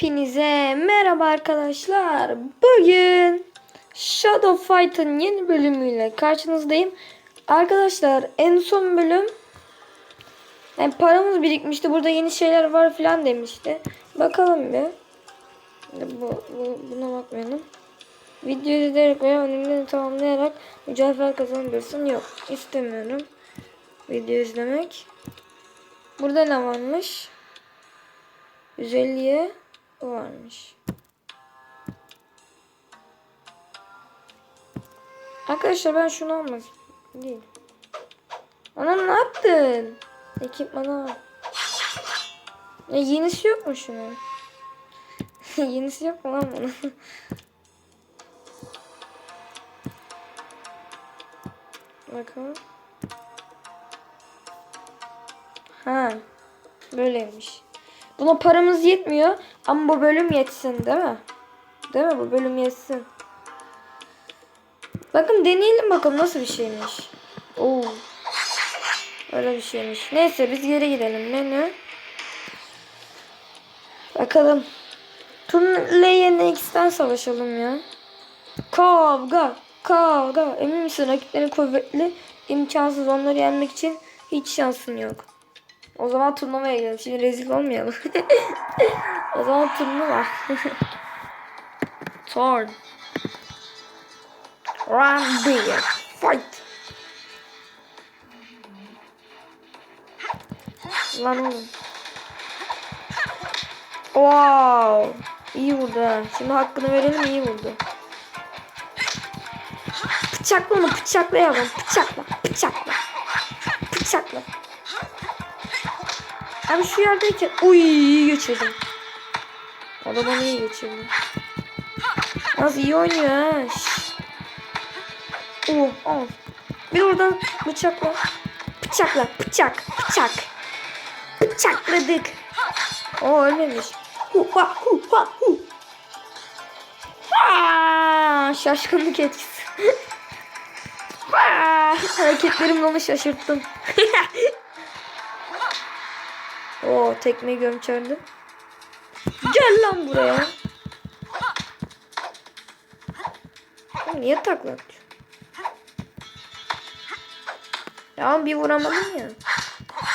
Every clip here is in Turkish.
Hepinize merhaba arkadaşlar. Bugün Shadow Fight'ın yeni bölümüyle karşınızdayım. Arkadaşlar en son bölüm yani paramız birikmişti. Burada yeni şeyler var filan demişti. Bakalım bir. Bu, bu, buna bakmayalım. Video izleyerek veya önümden tamamlayarak mücevher kazanabilirsin. Yok istemiyorum. Video izlemek. Burada ne varmış? 150'ye varmış. Arkadaşlar ben şunu almak değil. Ana ne yaptın? Ekipmana al. Ya yenisi yok mu şunun? yenisi yok mu lan bunun? Bakalım. Ha. Böyleymiş. Buna paramız yetmiyor ama bu bölüm yetsin değil mi? Değil mi? Bu bölüm yetsin. Bakın deneyelim bakalım nasıl bir şeymiş. Oo. Öyle bir şeymiş. Neyse biz geri gidelim. Menü. Bakalım. Tunleye X'ten savaşalım ya. Kavga. Kavga. Emin misin rakiplerin kuvvetli? imkansız onları yenmek için hiç şansın yok. O zaman turnuvaya gidelim. Şimdi rezil olmayalım. o zaman turnuva. Turn. Round bir. Fight. Lan oğlum. Wow. İyi vurdu ha. Şimdi hakkını verelim iyi vurdu. Bıçakla onu bıçaklayalım. Bıçakla. Bıçakla. Bıçakla. Abi şu yerdeyken uy geçirdim. Adama iyi geçirdim. Az iyi oynuyor ha. Oh, oh. Bir oradan bıçakla. Bıçakla. Bıçak. Bıçak. Bıçakladık. O ölmemiş. Hu ha hu ha hu. Ha, şaşkınlık etkisi. Ha, hareketlerimle onu şaşırttım. O tekmeyi gömçerdi. Gel lan buraya. Oğlum niye takla? Ya bir vuramadım ya.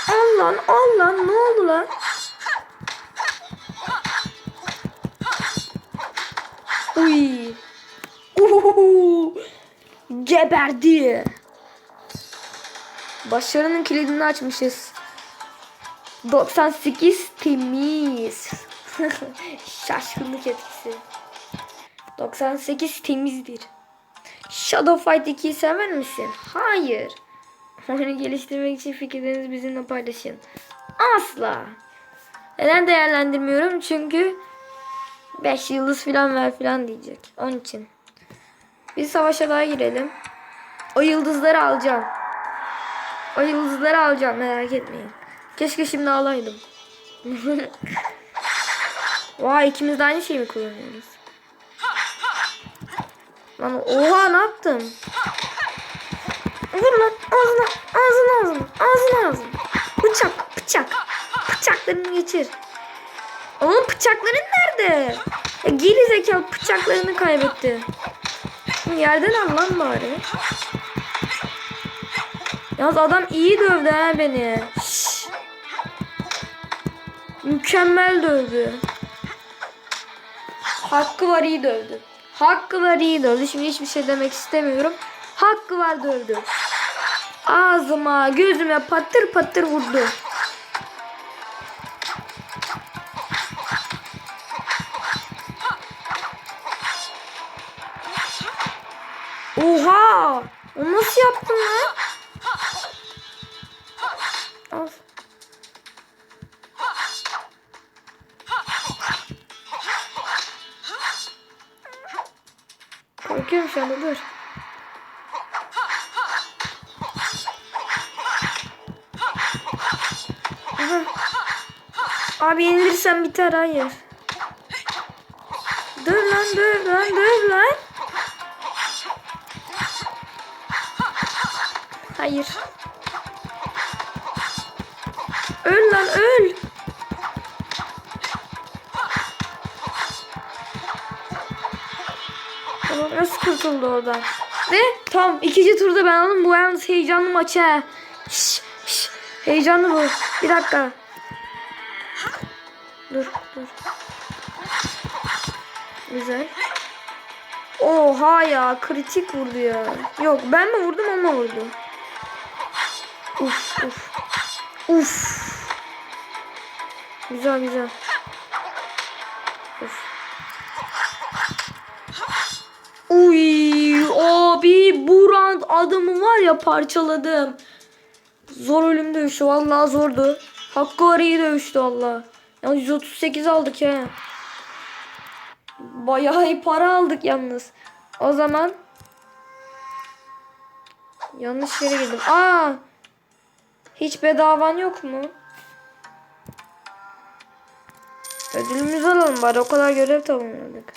Al lan al lan ne oldu lan? Uy. Uhuhu. Geberdi. Başarının kilidini açmışız. 98 temiz. Şaşkınlık etkisi. 98 temizdir. Shadow Fight 2'yi sever misin? Hayır. Oyunu geliştirmek için fikirlerinizi bizimle paylaşın. Asla. Neden değerlendirmiyorum? Çünkü 5 yıldız falan ver falan diyecek. Onun için. Bir savaşa daha girelim. O yıldızları alacağım. O yıldızları alacağım merak etmeyin. Keşke şimdi alaydım. Vay ikimiz de aynı şeyi mi kullanıyoruz? Lan oha ne yaptım? Vur lan ağzına ağzına ağzına ağzına ağzına. Bıçak bıçak. Bıçaklarını geçir. Oğlum bıçakların nerede? Ya, geri zekalı bıçaklarını kaybetti. Yerden al lan bari. Yalnız adam iyi dövdü ha beni. Şşş. Mükemmel dövdü. Hakkı var iyi dövdü. Hakkı var iyi dövdü. Şimdi hiçbir şey demek istemiyorum. Hakkı var dövdü. Ağzıma gözüme patır patır vurdu. Oha! O nasıl yaptın lan? Korkuyorum şu anda dur. Aha. Abi yenilirsem biter hayır. Dur lan dur lan dur lan. Hayır. Öl lan öl. Kurtuldu oradan. Ve tam ikinci turda ben aldım. Bu yalnız heyecanlı maç ha. Şş, şş. Heyecanlı bu. Bir dakika. Dur dur. Güzel. Oha ya kritik vurdu ya. Yok ben mi vurdum mu vurdu? Uf uf. Uf. Güzel güzel. Uf. Uy abi bu round adamı var ya parçaladım. Zor ölüm dövüşü vallahi zordu. Hakkı var iyi dövüştü valla. Ya 138 aldık ya. Bayağı iyi para aldık yalnız. O zaman yanlış yere girdim. Aa! Hiç bedavan yok mu? Ödülümüzü alalım bari o kadar görev tamamladık.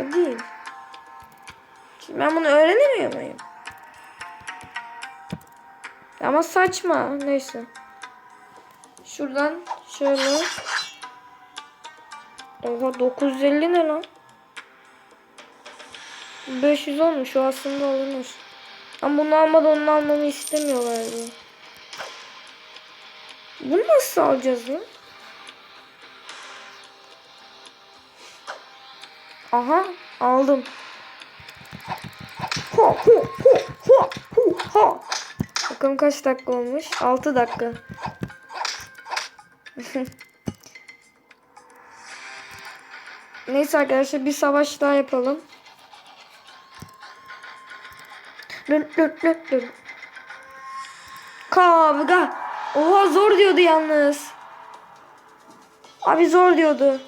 Bu değil. Şimdi ben bunu öğrenemiyor muyum? Ama saçma. Neyse. Şuradan şöyle. Oha 950 ne lan? 500 olmuş o aslında olmuş. Ama bunu almadan onu almamı istemiyorlardı. Bunu nasıl alacağız lan? Aha aldım. Ho ho ho ho ho ho. Bakalım kaç dakika olmuş? 6 dakika. Neyse arkadaşlar bir savaş daha yapalım. Lün lün lün lün. Kavga. Oha zor diyordu yalnız. Abi zor diyordu.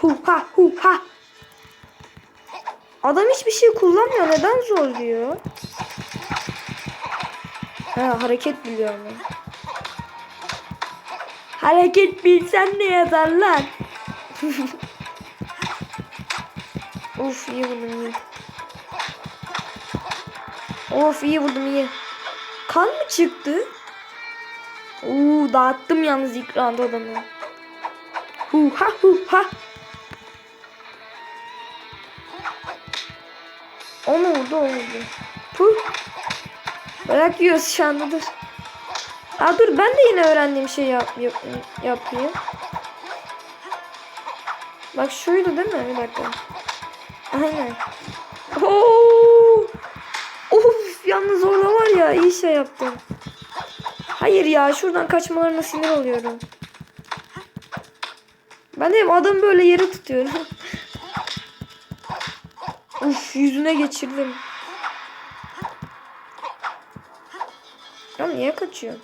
Hu ha hu ha. Adam hiçbir şey kullanmıyor. Neden zor diyor? Ha hareket biliyor mu? Hareket bilsen ne yazar lan? of iyi vurdum iyi. Of iyi vurdum iyi. Kan mı çıktı? Oo dağıttım yalnız round adamı. Hu ha hu ha. O mu vurdu o vurdu. Puh. Bırak yiyoruz şu anda dur. Aa dur ben de yine öğrendiğim şey yap, yap, yapayım. Bak şuydu değil mi? Bir dakika. Aynen. Oo! Of yalnız orada var ya iyi şey yaptım. Hayır ya şuradan kaçmalarına sinir oluyorum. Ben de adam böyle yere tutuyorum. Yüzüne geçirdim. Ya niye kaçıyorsun?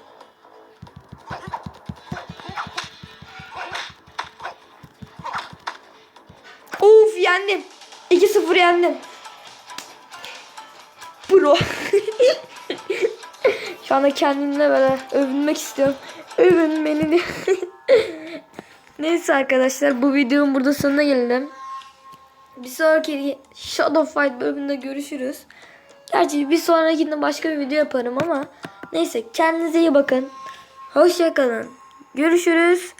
Uf yendim. 2-0 yendim. Bro. Şu anda kendimle böyle övünmek istiyorum. Övün beni diye. Neyse arkadaşlar bu videonun burada sonuna geldim. Bir sonraki Shadow Fight bölümünde görüşürüz. Gerçi bir sonrakinde başka bir video yaparım ama neyse kendinize iyi bakın. Hoşçakalın. Görüşürüz.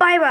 Bay bay.